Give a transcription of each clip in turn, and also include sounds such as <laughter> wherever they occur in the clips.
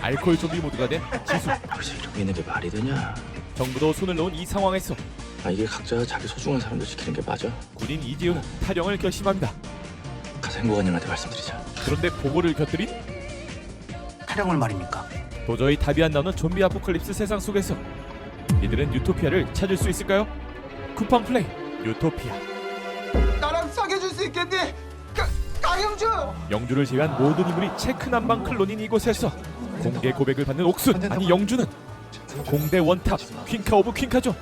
알코올 좀비 모드가 된 지수 벌써 이러고 있는 게 말이 되냐? 정부도 손을 놓은 이 상황에서 아 이게 각자 자기 소중한 사람들 지키는 게 맞아? 군인 이재훈은 탈영을 결심합니다 가서 행복한님한테 말씀드리자. 그런데 보고를 곁들인 타령을 말입니까? 도저히 답이 안 나오는 좀비 아포칼립스 세상 속에서 이들은 유토피아를 찾을 수 있을까요? 쿠팡 플레이 유토피아 나랑 사귀어줄 수 있겠니? 가, 강영주! 영주를 제외한 모든 인물이 체크 남방 클론인 이곳에서 공개 고백을 받는 옥순 아니 영주는 공대 원탑 퀸카 오브 퀸카죠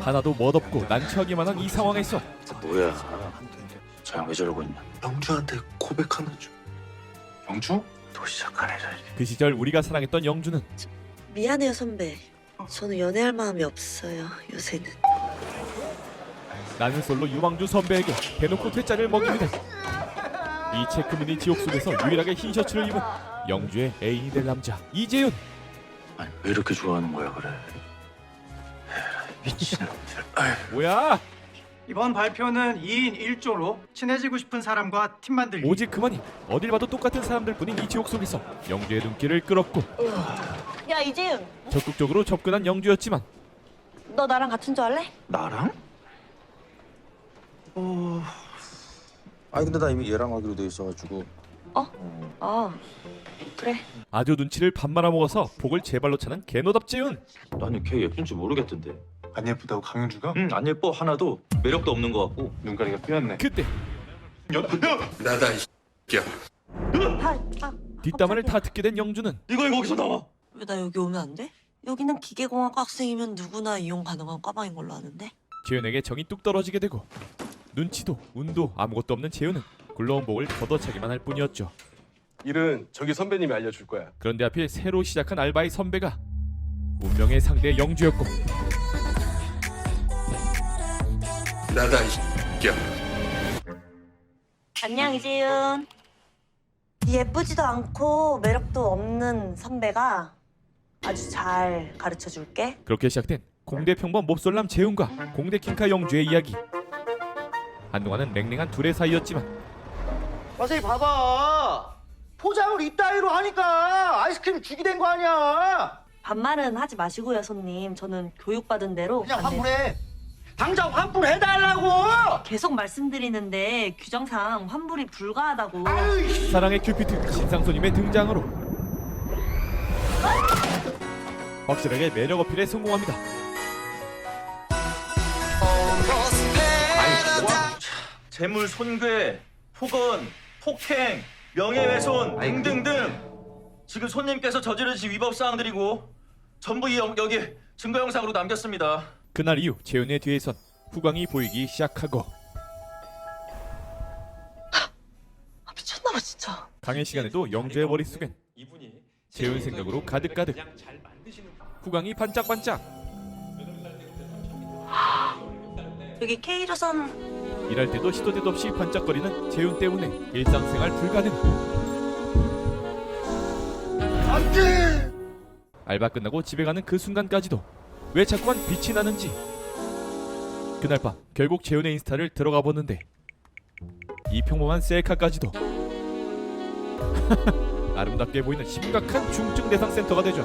하나도 멋없고 난처하기만 한 이 상황에서 뭐야? 저 형 왜 저러고 있냐? 영주한테 고백 하나 줘. 영주? 또 시작하네 저. 그 시절 우리가 사랑했던 영주는 미안해요 선배. 저는 연애할 마음이 없어요 요새는. 나는 솔로 유망주 선배에게 대놓고 퇴짜를 먹입니다 이 체크무늬 지옥 속에서 유일하게 흰 셔츠를 입은 영주의 애인이 될 남자 이재윤 아니 왜 이렇게 좋아하는 거야 그래? 미친놈들. 뭐야 이번 발표는 2인 1조로 친해지고 싶은 사람과 팀 만들기. 오직 그만이 어딜 봐도 똑같은 사람들 뿐인 이 지옥 속에서 영주의 눈길을 끌었고 야 이재윤, 적극적으로 접근한 영주였지만 너 나랑 같은 조 할래? 나랑? 아니 근데 나 이미 얘랑 하기로 돼 있어가지고. 아 그래. 아주 눈치를 밥 말아먹어서 복을 제 발로 차는 개노답재윤 나는 걔 예쁜지 모르겠던데. 안 예쁘다고 강영주가? 응 안 예뻐 하나도 매력도 없는 것 같고. 눈가리가 삐었네 그때 나다 이 새끼야. 뒷담화를 다 듣게 된 영주는 이거 왜 거기서 나와? 왜 나 여기 오면 안 돼? 여기는 기계공학 학생이면 누구나 이용 가능한 과방인 걸로 아는데. 재윤에게 정이 뚝 떨어지게 되고 눈치도 운도 아무것도 없는 재윤은 굴러온 복을 걷어차기만 할 뿐이었죠 일은 저기 선배님이 알려줄 거야. 그런데 하필 새로 시작한 알바의 선배가 운명의 상대 영주였고 나다 이 새끼야. 안녕 이재윤. 예쁘지도 않고 매력도 없는 선배가 아주 잘 가르쳐 줄게. 그렇게 시작된 공대 평범 몹솔남 재윤과 공대 킹카 영주의 이야기 한동안은 랭랭한 둘의 사이였지만 선생님 봐봐. 포장을 이따위로 하니까 아이스크림 죽이 된거 아니야? 반말은 하지 마시고요 손님. 저는 교육받은 대로 그냥 안 돼요. 환불해. 당장 환불해달라고! 계속 말씀드리는데 규정상 환불이 불가하다고. 사랑의 큐피트 신상소님의 등장으로. 확실하게 매력 어필에 성공합니다 재물 손괴, 폭언, 폭행, 명예훼손 등등등. 지금 손님께서 저지르신 위법 사항들이고 전부 이 영, 여기 증거 영상으로 남겼습니다. 그날 이후 재윤의 뒤에선 후광이 보이기 시작하고 아, 미쳤나봐 진짜. 강의 시간에도 영주의 머릿속엔 재윤 생각으로 가득가득. 후광이 반짝반짝. 여기 K조선 일할 때도 시도 때도 없이 반짝거리는 재윤 때문에 일상생활 불가능. 알바 끝나고 집에 가는 그 순간까지도 왜 자꾸만 빛이 나는지. 그날 밤 결국 재윤의 인스타를 들어가 보는데 이 평범한 셀카까지도 <laughs> 아름답게 보이는 심각한 중증 대상 센터가 되죠.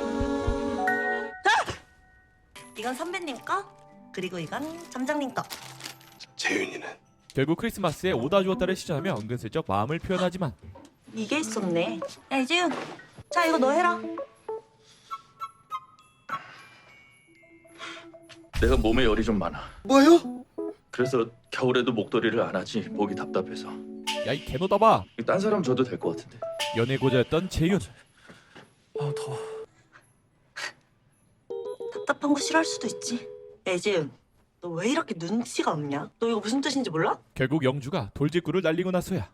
이건 선배님 거, 그리고 이건 점장님 거. 재윤이는 결국 크리스마스에 오다 주었다를 시전하며 은근슬쩍 마음을 표현하지만 이게 있었네. 야 이재윤, 자 이거 너 해라. 내가 몸에 열이 좀 많아. 뭐요? 그래서 겨울에도 목도리를 안 하지 목이 답답해서. 야 이 개노다봐 딴 사람 줘도 될 것 같은데. 연애 고자였던 재윤 아 더워. 답답한 거 싫어할 수도 있지. 야 이재윤, 너 왜 이렇게 눈치가 없냐? 너 이거 무슨 뜻인지 몰라? 결국 영주가 돌직구를 날리고 나서야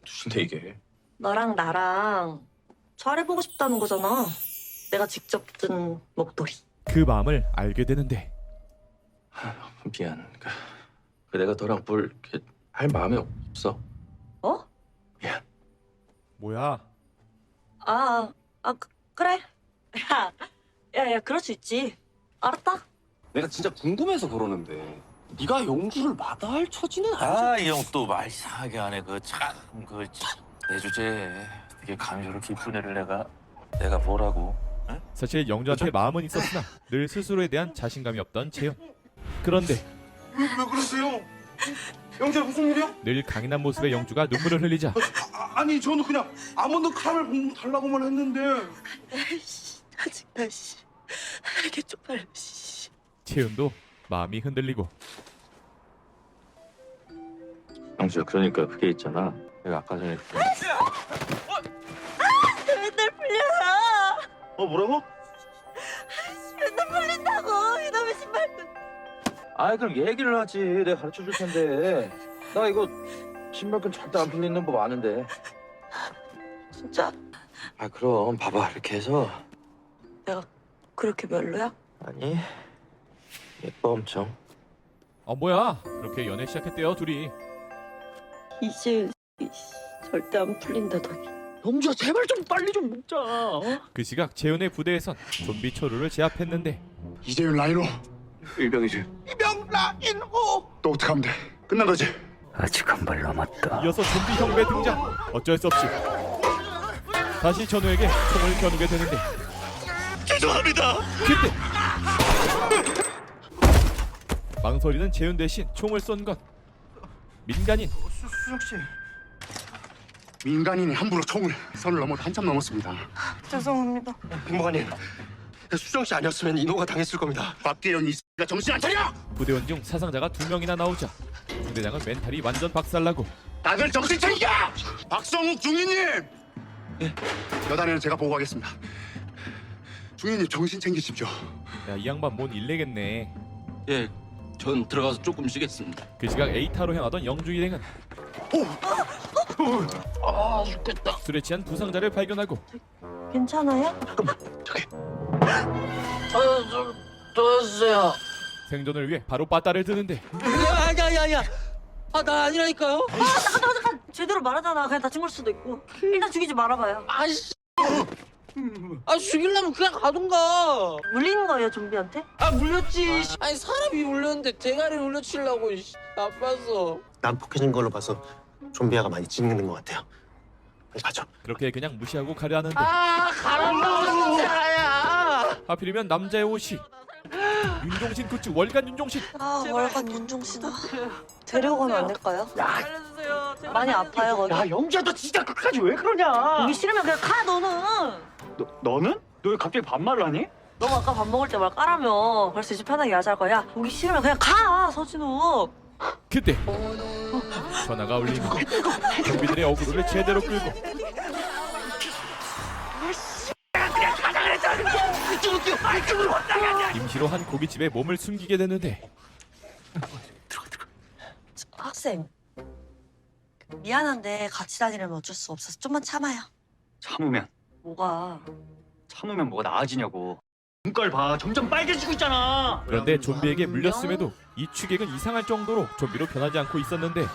무슨데 이게? 너랑 나랑 잘해보고 싶다는 거잖아. 내가 직접 든 목도리. 그 마음을 알게 되는데 미안. 그, 그 내가 너랑 뭘 이렇게 할 마음이 없어. 어? 미안. 뭐야 아, 아 그, 그래. 야, 야, 야, 그럴 수 있지. 알았다. 내가 진짜 궁금해서 그러는데 네가 용주를 마다할 처지는 아니지. 아이 형 또 말 이상하게 하네 그참그 내 주제 이게 감히 저렇게 이쁜 애를 내가 내가 뭐라고 사실 영주한테 마음은 있었으나 늘 스스로에 대한 자신감이 없던 재현. 그런데 왜 그러세요? 영재 무슨 일이야? 늘 강인한 모습의 영주가 눈물을 흘리자 아, 아니 저는 그냥 아몬드 카라멜 공 달라고만 했는데 짜증나 씨. 이게 쪽팔려 씨. 재현도 마음이 흔들리고. 영주야 그러니까 그게 있잖아. 내가 아까 전에 맨날 풀려. 어 뭐라고? 맨날 풀린다고. 이놈의 신발도. 아 그럼 얘기를 하지. 내가 가르쳐 줄 텐데. 나 이거 신발끈 절대 안 풀리는 법 아는데. 진짜? 아 그럼 봐봐. 이렇게 해서. 그렇게 별로야? 아니 예뻐 엄청 어 뭐야 그렇게 연애 시작했대요 둘이 이제 씨, 절대 안 풀린다더니. 영주야 제발 좀 빨리 좀 먹자. 어? 그 시각 재현의 부대에선 좀비 초루를 제압했는데 이재윤 라이노 일병이지. 이병 라인호 또 어떡하면 돼? 끝난 거지? 이어서 좀비 형배 등장 어쩔 수 없이 다시 전우에게 총을 겨누게 되는데 죄송합니다 그때 망설이는 재현 대신 총을 쏜 건 민간인 수, 수석 씨 민간인이 함부로 총을 선을 넘어 한참 넘었습니다 죄송합니다. 행복하님. 수정 씨 아니었으면 인호가 당했을 겁니다. 박대현 이 X가 정신 안 차려! 부대원 중 사상자가 두 명이나 나오자 중대장은 멘탈이 완전 박살나고 다들 정신 차리게! 박성욱 중위님! 예? 여단에는 제가 보고하겠습니다 중위님 정신 챙기십시오 야 이 양반 뭔 일내겠네 예, 전 들어가서 조금 쉬겠습니다. 그 시각 에이타로 향하던 영주 일행은 아, 죽겠다. 술에 취한 부상자를 발견하고 괜찮아요? 아, 좀 도와주세요. 생존을 위해 바로 빠따를 드는데 아니야, 아니야, 아니야. 아, 나 아니라니까요. 제대로 말하잖아. 그냥 다친 걸 수도 있고. 일단 죽이지 말아봐요. 아씨. 아, 죽이려면 그냥 가던가. 물린 거예요 좀비한테? 아, 물렸지. 아니, 사람이 물렸는데 대가리 물려치려고, 씨. 나빴어. 난폭해진 걸로 봐서 좀비아가 많이 찢는 것 같아요. 빨리 가죠. 그렇게 그냥 무시하고 가려 하는데 아, 가란다고 진짜야. 하필이면 남자의 옷이 윤종신 굿즈 월간 윤종신 아 월간 윤종신아. <laughs> 데려가면 안 될까요? 알려주세요. 제발 많이 살려주세요. 아파요 거기. 야, 영주야, 너 진짜 끝까지 왜 그러냐? 보기 싫으면 그냥 가 너는. 너, 너는? 너 왜 갑자기 반말을 하니? 너가 아까 밥 먹을 때 말 까라며. 그래서 이제 편하게 하자 할 거야. 보기 싫으면 그냥 가 서진우. 그때 전화가 울리고 경비들의 어그로를 제대로 끌고 임시로 한 고깃집에 몸을 숨기게 되는데 학생. 미안한데 같이 다니려면 어쩔 수 없어서 좀만 참아요. 참으면, 뭐가? 참으면 뭐가 나아지냐고. 눈깔 봐, 점점 빨개지고 있잖아. 그런데 좀비에게 물렸음에도 이 취객은 이상할 정도로 좀비로 변하지 않고 있었는데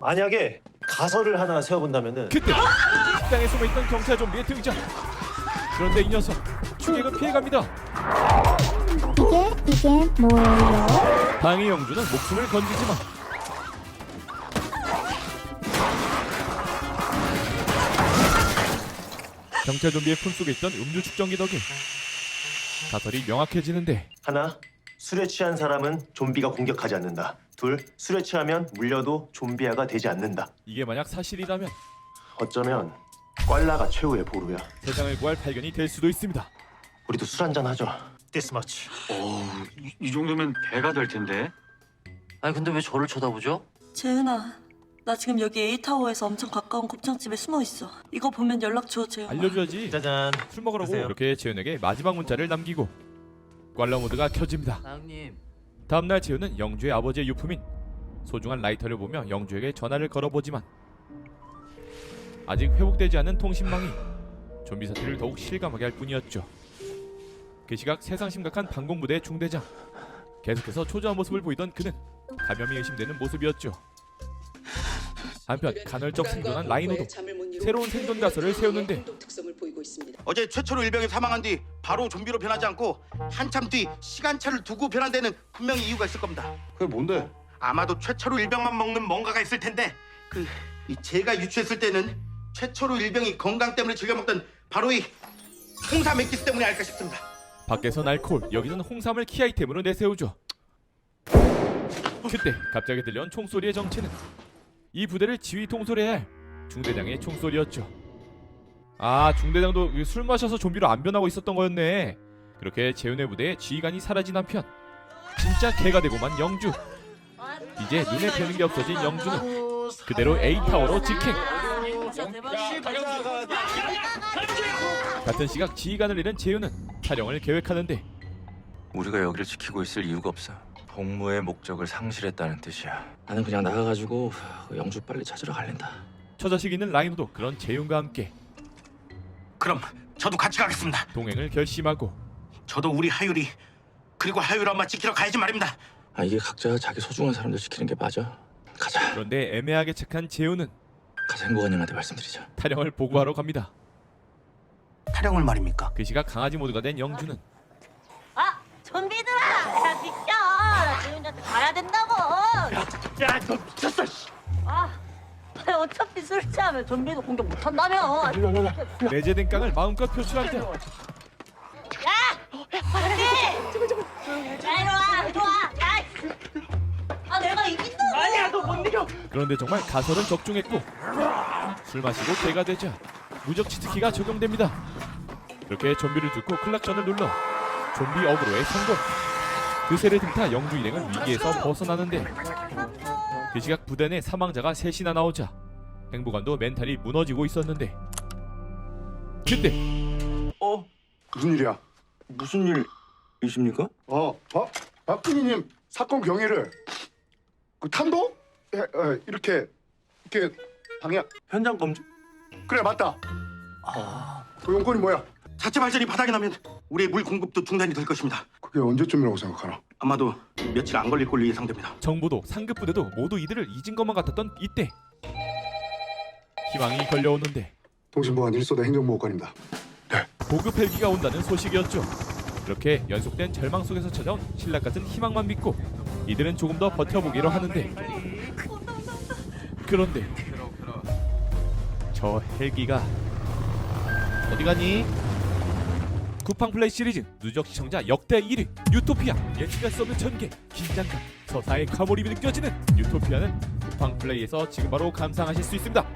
만약에 가설을 하나 세워본다면은 그때 식당에 숨어있던 경찰 좀비의 등장 그런데 이 녀석 취객은 피해갑니다 이게 이게 뭐예요? 다행히 영주는 목숨을 건지지만 경찰 좀비의 품속에 있던 음주 측정기 덕에 가설이 명확해지는데 하나 술에 취한 사람은 좀비가 공격하지 않는다. 둘 술에 취하면 물려도 좀비아가 되지 않는다. 이게 만약 사실이라면 어쩌면 꽐라가 최후의 보루야. 세상을 구할 발견이 될 수도 있습니다 우리도 술 한잔 하죠. 디스마치. 이, 이 정도면 배가 될 텐데. 아니 근데 왜 저를 쳐다보죠? 재은아, 나 지금 여기 A타워에서 엄청 가까운 곱창집에 숨어 있어. 이거 보면 연락 줘, 재은아. 알려줘야지 짜잔. 술 먹으라고 드세요. 이렇게 재현에게 마지막 문자를 남기고 꽐라 모드가 켜집니다 사장님 다음날 재현은 영주의 아버지의 유품인 소중한 라이터를 보며 영주에게 전화를 걸어보지만 아직 회복되지 않은 통신망이 좀비 사태를 더욱 실감하게 할 뿐이었죠. 그 시각 세상 심각한 방공부대 중대장 계속해서 초조한 모습을 보이던 그는 감염이 의심되는 모습이었죠. 한편 간헐적 생존한 라이노도 새로운 생존 가설을 세우는데. 어제 최초로 일병이 사망한 뒤 바로 좀비로 변하지 않고 한참 뒤 시간차를 두고 변한 데는 분명히 이유가 있을 겁니다. 그게 뭔데? 아마도 최초로 일병만 먹는 뭔가가 있을 텐데 그 이 제가 유추했을 때는 최초로 일병이 건강 때문에 즐겨 먹던 바로 이 홍삼 액기스 때문이 아닐까 싶습니다. 밖에선 알코올, 여기선 홍삼을 키 아이템으로 내세우죠. 그때 갑자기 들려온 총소리의 정체는 이 부대를 지휘 통솔해야 할 중대장의 총소리였죠. 아, 중대장도 그술 마셔서 좀비로 안 변하고 있었던 거였네. 그렇게 재훈의 부대에 지휘관이 사라진 한편 진짜 개가 되고만 영주. 이제 눈에 뵈는 게 없어진 영주는 그대로 A 타워로 직행. 같은 시각 지휘관을 잃은 재훈은 촬영을 계획하는데 우리가 여기를 지키고 있을 이유가 없어. 복무의 목적을 상실했다는 뜻이야. 나는 그냥 나가가지고 영주 빨리 찾으러 갈랜다. 처자식 있는 라이노도 그런 재훈과 함께 그럼 저도 같이 가겠습니다. 동행을 결심하고 저도 우리 하율이 그리고 하율 엄마 지키러 가야지 말입니다. 아 이게 각자 자기 소중한 사람들 지키는 게 맞아. 가자. 그런데 애매하게 착한 재훈은 가서 행복한님한테 말씀드리자. 타령을 보고하러 갑니다. 타령을 말입니까? 그 시각 강아지 모드가 된 영주는 아 좀비들아 야 가야 된다고 야 너 미쳤어. 아 어차피 술 취하면 좀비도 공격 못 한다며 내재된 깡을 마음껏 표출할 때 야! 언니! 야 이리 와 이리 와 야! 아 내가 이긴다고 아니야 너 못 이겨 그런데 정말 가설은 적중했고 술 마시고 개가 되자 무적 치트키가 적용됩니다. 그렇게 좀비를 뚫고 클락션을 눌러 좀비 어그로에 성공. 그새를 등타 영주 일행은 위기에서 벗어나는데 그 시각 부대 내 사망자가 셋이나 나오자 행복한도 멘탈이 무너지고 있었는데 그때 무슨 일이야? 무슨 일이십니까? 어, 박 박근희님 사건 경위를 그 탄도 에, 에, 이렇게 이렇게 방향 현장 검증? 그래 맞다. 그 용건이 뭐야? 자체 발전이 바닥이 나면 우리의 물 공급도 중단이 될 것입니다. 그게 언제쯤이라고 생각하나? 아마도 며칠 안 걸릴 걸로 예상됩니다. 정부도 상급 부대도 모두 이들을 잊은 것만 같았던 이때 희망이 걸려오는데 통신보안 1소대 행정보호관입니다. 보급 헬기가 온다는 소식이었죠. 그렇게 연속된 절망 속에서 찾아온 신락 같은 희망만 믿고 이들은 조금 더 버텨보기로 하는데 그런데 저 헬기가 어디 가니? 쿠팡 플레이 시리즈 누적 시청자 역대 1위 유토피아 예측할 수 없는 전개 긴장감 서사의 과몰입이 느껴지는 유토피아는 쿠팡 플레이에서 지금 바로 감상하실 수 있습니다.